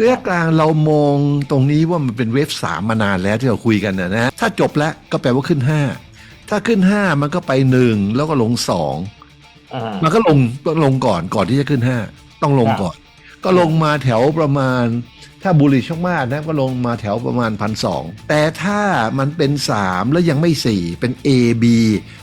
ระยะกลางเรามองตรงนี้ว่ามันเป็นเวฟสามมานานแล้วที่เราคุยกันนะนะถ้าจบแล้วก็แปลว่าขึ้น5ถ้าขึ้น5มันก็ไป1แล้วก็ลง2อ่ามันก็ลงลงก่อนก่อนที่จะขึ้น5ต้องลงครับก่อน ก็ลงมาแถวประมาณ ถ้าบุริชมากๆนะก็ลงมาแถวประมาณพันสองแต่ถ้ามันเป็น3แล้วยังไม่4เป็น A B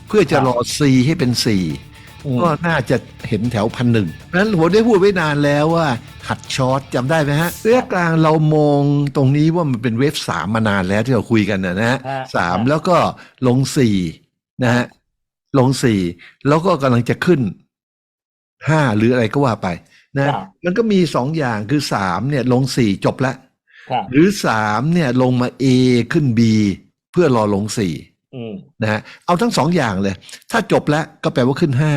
เพื่อจะรอ C ให้เป็น4อืม ก็น่าจะเห็นแถวพันหนึ่งนั้นผมได้พูดไว้นานแล้วว่าหัดช็อตจำได้ไหมฮะระยะกลางเรามองตรงนี้ว่ามันเป็นเวฟสามมานานแล้วที่เราคุยกันนะนะฮะฮะสามฮะแล้วก็ลงสี่นะฮะลงสี่แล้วก็กำลังจะขึ้นห้าหรืออะไรก็ว่าไปนะครับมันก็มีสองอย่างคือสามเนี่ยลงสี่จบแล้วครับหรือสามเนี่ยลงมา A ขึ้น B เพื่อรอลงสี่อืม นะฮะเอาทั้งสองอย่างเลย ถ้าจบแล้วก็แปลว่าขึ้นห้า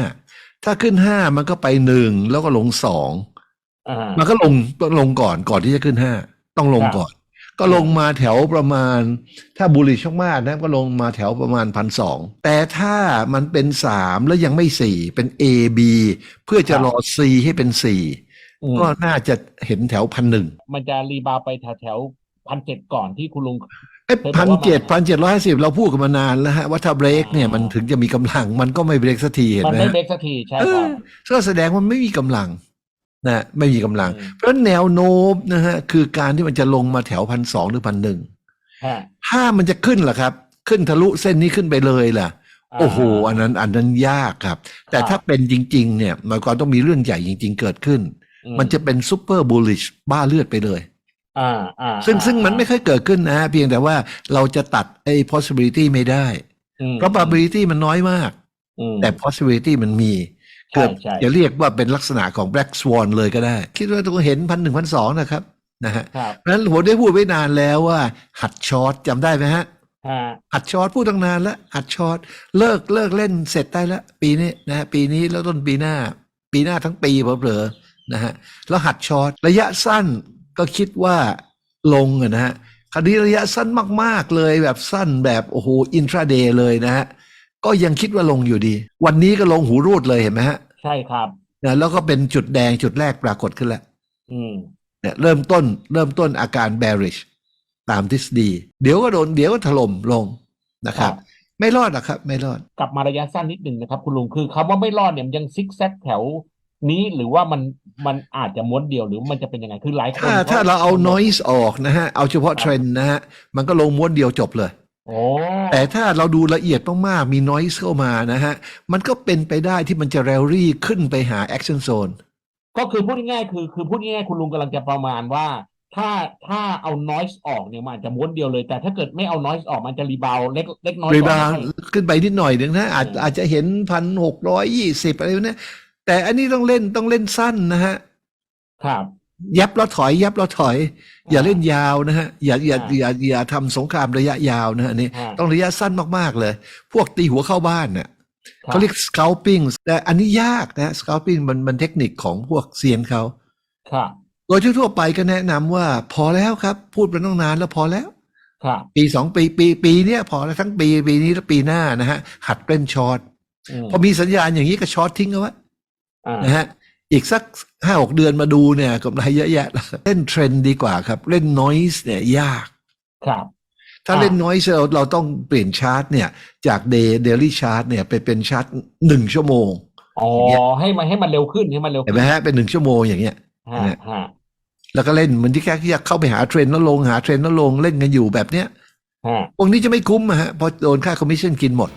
ถ้าขึ้นห้ามันก็ไปหนึ่งแล้วก็ลงสองอ่ามันก็ลงลงก่อนก่อนที่จะขึ้นห้าต้องลงครับก่อน ก็ลงมาแถวประมาณ ถ้าบุริชมากๆนะก็ลงมาแถวประมาณพันสองแต่ถ้ามันเป็นสามแล้วยังไม่สี่เป็น A B เพื่อจะรอ C ให้เป็นสี่อืมก็น่าจะเห็นแถวพันหนึ่งมันจะรีบาวไปแถวแถวพันเจ็ดก่อนที่คุณลุง เอ้เคยบพัอกนว่าเจ็ดมาพันเจ็ดร้อยห้าสิบเราพูดกันมานานแล้วฮะว่าถ้าเบรกเนี่ยอ๋อมันถึงจะมีกำลัง มันก็ไม่เบรกสักทีเห็นมันไหมไม่ฮะเบรกสักทีใช่เอครัอบก็แสดงว่าไม่มีกำลังนะไม่มีกำลังอืมเพราะฉะนั้นแนวโน้มนะฮะคือการที่มันจะลงมาแถวพันสองหรือพันหนึ่งฮะถ้ามันจะขึ้นล่ะครับ ขึ้นทะลุเส้นนี้ขึ้นไปเลยล่ะ โอ้โหอันนั้นอันนั้นยากครับ แต่ครับถ้าเป็นจริง ๆ เนี่ยมันก็ต้องมีเรื่องใหญ่จริง ๆ เกิดขึ้นอืมันจะเป็นซูเปอร์บูลลิชบ้าเลือดไปเลย อ่าอ่าซึ่งอ่าซึ่งมันไม่ค่อยเกิดขึ้นนะฮะเพียงแต่ว่าเราจะตัดไอ้ possibility ไม่ได้อืม probability มันน้อยมากอืมแต่ possibility มันมีใช่เกือบใช่จะเรียกว่าเป็นลักษณะของ black swan เลยก็ได้ คิดว่าต้องเห็นพันหนึ่งพันสองนะครับนะฮะครับเพราะฉะนั้นผมได้พูดไว้นานแล้วว่า หัดช็อตจำได้ไหมฮะฮะหัดช็อตพูดตั้งนานแล้วหัดช็อตเลิกเลิกเล่นเสร็จได้แล้ว ปีนี้นะฮะปีนี้แล้วต้นปีหน้า ปีหน้าทั้งปีเผลอๆนะฮะแล้วหัดช็อตระยะสั้น ก็คิดว่าลงอะนะฮะคราวนี้ระยะสั้นมาก ๆ เลยแบบสั้นแบบโอ้โหอินทราเดย์เลยนะฮะก็ยังคิดว่าลงอยู่ดี วันนี้ก็ลงหูรูดเลยเห็นไหมฮะ ใช่ครับนะแล้วก็เป็นจุดแดงจุดแรกปรากฏขึ้นแล้วอืมเนี่ยเริ่มต้นเริ่มต้นอาการ bearish ตามทฤษฎี เดี๋ยวก็โดนเดี๋ยวก็ถล่มลงนะครับครับ ไม่รอดหรอกครับ ไม่รอด กลับมาระยะสั้นนิดหนึ่งนะครับ คุณลุงคือคำว่าไม่รอดเนี่ยมันยังซิกแซกแถว นี้หรือว่ามันมันอาจจะม้วนเดียวหรือมันจะเป็นยังไงคือหลายคนถ้าขถ้าเราเอา noise ออกนะฮะ เอาเฉพาะเทรนด์นะฮะ มันก็ลงม้วนเดียวจบเลยโอ้แต่ถ้าเราดูละเอียดมากๆมี noise เข้ามานะฮะ มันก็เป็นไปได้ที่มันจะ rally ขึ้นไปหา action zone ก็คือพูดง่ายๆคือคือพูดง่ายๆคุณลุงกำลังจะประมาณว่า ถ้าถ้าเอา noise ออกเนี่ยมันอาจจะม้วนเดียวเลย แต่ถ้าเกิดไม่เอา noise ออกมันจะรีบาวเล็กเล็กน้อยรีกว่าบาวใช่ขึ้นไปนิดหน่อยหนึ่งนะอาจอืมอาจจะเห็นพันหกร้อยยี่สิบอะไรพวกเนี้ย แต่อันนี้ต้องเล่นต้องเล่นสั้นนะฮะครับยับแล้วถอยยับแล้วถอย อย่าเล่นยาวนะฮะอย่าอย่าอ่าอย่าอย่าทำสงครามระยะยาวนะฮะอันนี่อ่าต้องระยะสั้นมากๆเลย พวกตีหัวเข้าบ้านเนี่ยครับเขาเรียก scalping แต่อันนี้ยากนะ scalping มันมันเทคนิคของพวกเซียนเขาครับโดยทั่วๆไปก็แนะนำว่าพอแล้วครับ พูดไปตั้งนานแล้วพอแล้วครับปีสองปีปีปีเนี้ยพอแล้วทั้งปีปีนี้และปีหน้านะฮะหัดเล่นช็อตอืมพอมีสัญญาณอย่างนี้ก็ช็อตทิ้งเอาไว้อ่า นะฮะอีกสักห้าหกเดือนมาดูเนี่ยกำไรเยอะแยะเล่นเทรนด์ดีกว่าครับ เล่น noise เนี่ยยากครับ ถ้าอ่าเล่น noise เราเราต้องเปลี่ยนชาร์ตเนี่ย จาก day daily chart เนี่ยไปเป็นชาร์ตหนึ่งชั่วโมงอ๋อให้มันให้มันเร็วขึ้นให้มันเร็วเห็นขึ้ไหมนฮะเป็นหนึ่งชั่วโมงอย่างเงี้ยฮะฮะแล้วก็เล่นเหมือนที่แค่ที่จะเข้าไปหาเทรนด์แล้วลงหาเทรนด์แล้วลงเล่นกันอยู่แบบเนี้ยฮะพวกนี้จะไม่คุ้มอะฮะเพราะโดนค่าคอมมิชชั่นกินหมด